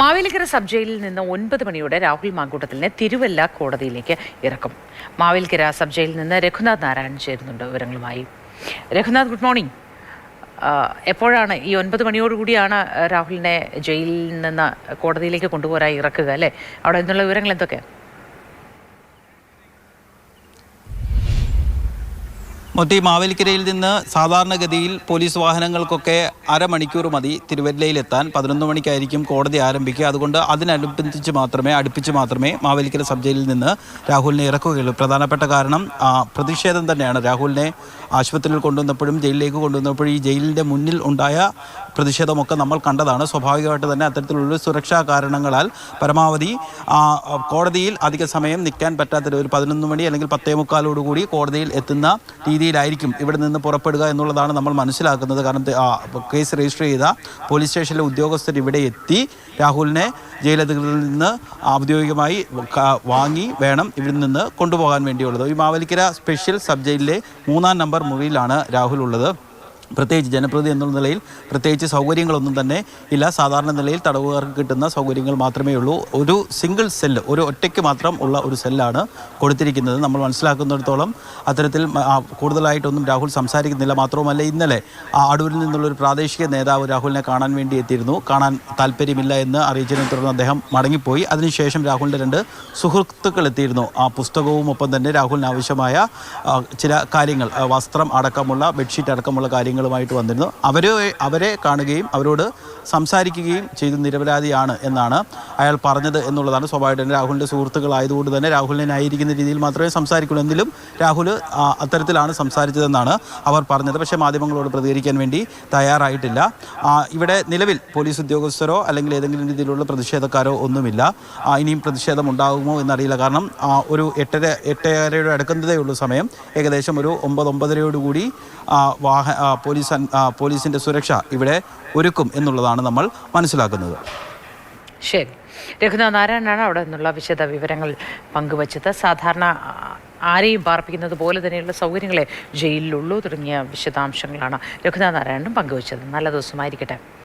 Mavelikkara sub ജയിലിൽ നിന്ന് ഒൻപത് മണിയോടെ രാഹുൽ മാങ്കൂട്ടത്തിലിനെ തിരുവല്ല കോടതിയിലേക്ക് ഇറക്കും. മാവേലിക്കര സബ് ജയിലിൽ നിന്ന് രഘുനാഥ് നാരായണൻ ചേരുന്നുണ്ട് വിവരങ്ങളുമായി. Raghunath good morning. എപ്പോഴാണ് ഈ ഒൻപത് മണിയോടുകൂടിയാണ് രാഹുലിനെ ജയിലിൽ നിന്ന് കോടതിയിലേക്ക് കൊണ്ടുപോരായി ഇറക്കുക അല്ലേ? അവിടെ നിന്നുള്ള വിവരങ്ങൾ എന്തൊക്കെയാണ് മൊത്തി മാവേലിക്കരയിൽ നിന്ന് സാധാരണഗതിയിൽ പോലീസ് വാഹനങ്ങൾക്കൊക്കെ അരമണിക്കൂർ മതി തിരുവല്ലയിലെത്താൻ. പതിനൊന്ന് മണിക്കായിരിക്കും കോടതി ആരംഭിക്കുക. അതുകൊണ്ട് അതിനനുബന്ധിച്ച് മാത്രമേ അടുപ്പിച്ച് മാത്രമേ മാവേലിക്കര സബ് ജയിലിൽ നിന്ന് രാഹുലിനെ ഇറക്കുകയുള്ളൂ. പ്രധാനപ്പെട്ട കാരണം പ്രതിഷേധം തന്നെയാണ്. രാഹുലിനെ ആശുപത്രിയിൽ കൊണ്ടുവന്നപ്പോഴും ജയിലിലേക്ക് കൊണ്ടുവന്നപ്പോഴും ഈ ജയിലിന്റെ മുന്നിൽ ഉണ്ടായ പ്രതിഷേധമൊക്കെ നമ്മൾ കണ്ടതാണ്. സ്വാഭാവികമായിട്ട് തന്നെ അത്തരത്തിലുള്ള സുരക്ഷാ കാരണങ്ങളാൽ പരമാവധി കോടതിയിൽ അധിക സമയം നിൽക്കാൻ പറ്റാത്ത ഒരു പതിനൊന്ന് മണി അല്ലെങ്കിൽ പത്തേ മുക്കാലോടുകൂടി കോടതിയിൽ എത്തുന്ന രീതിയിലായിരിക്കും ഇവിടെ നിന്ന് പുറപ്പെടുക എന്നുള്ളതാണ് നമ്മൾ മനസ്സിലാക്കുന്നത്. കാരണം കേസ് രജിസ്റ്റർ ചെയ്ത പോലീസ് സ്റ്റേഷനിലെ ഉദ്യോഗസ്ഥർ ഇവിടെ എത്തി. രാഹുലിനെ ജയിലധികൃതരിൽ നിന്ന് ഔദ്യോഗികമായി വാങ്ങി വേണം ഇവിടെ നിന്ന് കൊണ്ടുപോകാൻ വേണ്ടിയുള്ളത്. ഈ മാവലിക്കര സ്പെഷ്യൽ സബ് ജയിലിലെ മൂന്നാം നമ്പർ മുറിയിലാണ് രാഹുൽ ഉള്ളത്. പ്രത്യേകിച്ച് ജനപ്രതി എന്നുള്ള നിലയിൽ പ്രത്യേകിച്ച് സൗകര്യങ്ങളൊന്നും തന്നെ ഇല്ല. സാധാരണ നിലയിൽ തടവുകാർക്ക് കിട്ടുന്ന സൗകര്യങ്ങൾ മാത്രമേ ഉള്ളൂ. ഒരു സിംഗിൾ സെല്ല് ഒരു ഒറ്റയ്ക്ക് മാത്രം ഉള്ള ഒരു സെല്ലാണ് കൊടുത്തിരിക്കുന്നത്. നമ്മൾ മനസ്സിലാക്കുന്നിടത്തോളം അത്തരത്തിൽ കൂടുതലായിട്ടൊന്നും രാഹുൽ സംസാരിക്കുന്നില്ല. മാത്രവുമല്ല ഇന്നലെ ആ അടൂരിൽ നിന്നുള്ളൊരു പ്രാദേശിക നേതാവ് രാഹുലിനെ കാണാൻ വേണ്ടി എത്തിയിരുന്നു. കാണാൻ താല്പര്യമില്ല എന്ന് അറിയിച്ചതിനെ തുടർന്ന് അദ്ദേഹം മടങ്ങിപ്പോയി. അതിനുശേഷം രാഹുലിന്റെ രണ്ട് സുഹൃത്തുക്കൾ എത്തിയിരുന്നു. ആ പുസ്തകവും ഒപ്പം തന്നെ രാഹുലിന് ആവശ്യമായ ചില കാര്യങ്ങൾ വസ്ത്രം അടക്കമുള്ള ബെഡ്ഷീറ്റ് അടക്കമുള്ള കാര്യങ്ങളുമായിട്ട് വന്നിരുന്നു. അവരെ അവരെ കാണുകയും അവരോട് സംസാരിക്കുകയും ചെയ്ത് നിരപരാധിയാണ് എന്നാണ് അയാൾ പറഞ്ഞത് എന്നുള്ളതാണ് സ്വാഭാവികമായിട്ട്. തന്നെ രാഹുലിന്റെ സുഹൃത്തുക്കളായതുകൊണ്ട് തന്നെ രാഹുലിനെ ന്യായീകരിക്കുന്ന രീതിയിൽ മാത്രമേ സംസാരിക്കുള്ളൂ. എങ്കിലും രാഹുൽ അത്തരത്തിലാണ് സംസാരിച്ചതെന്നാണ് അവർ പറഞ്ഞത്. പക്ഷേ മാധ്യമങ്ങളോട് പ്രതികരിക്കാൻ വേണ്ടി തയ്യാറായിട്ടില്ല. ഇവിടെ നിലവിൽ പോലീസ് ഉദ്യോഗസ്ഥരോ അല്ലെങ്കിൽ ഏതെങ്കിലും രീതിയിലുള്ള പ്രതിഷേധക്കാരോ ഒന്നുമില്ല. ഇനിയും പ്രതിഷേധം ഉണ്ടാകുമോ എന്നറിയില്ല. കാരണം ഒരു എട്ടര എട്ടരയുടെ അടുക്കുന്നതേ ഉള്ളൂ സമയം. ഏകദേശം ഒരു ഒമ്പത് ഒമ്പതരയോടുകൂടി വാഹ പോലീസ് പോലീസിന്റെ സുരക്ഷ ഇവിടെ ഒരുക്കും എന്നുള്ളതാണ് നമ്മൾ മനസ്സിലാക്കുന്നത്. ശരി. രഘുനാഥ് നാരായണനാണ് അവിടെ നിന്നുള്ള വിശദ വിവരങ്ങൾ പങ്കുവച്ചത്. സാധാരണ ആരെയും പാർപ്പിക്കുന്നത് പോലെ തന്നെയുള്ള സൗകര്യങ്ങളെ ജയിലിലുള്ളൂ തുടങ്ങിയ വിശദാംശങ്ങളാണ് രഘുനാഥ് നാരായണനും പങ്കുവച്ചത്. നല്ല ദിവസമായിരിക്കട്ടെ.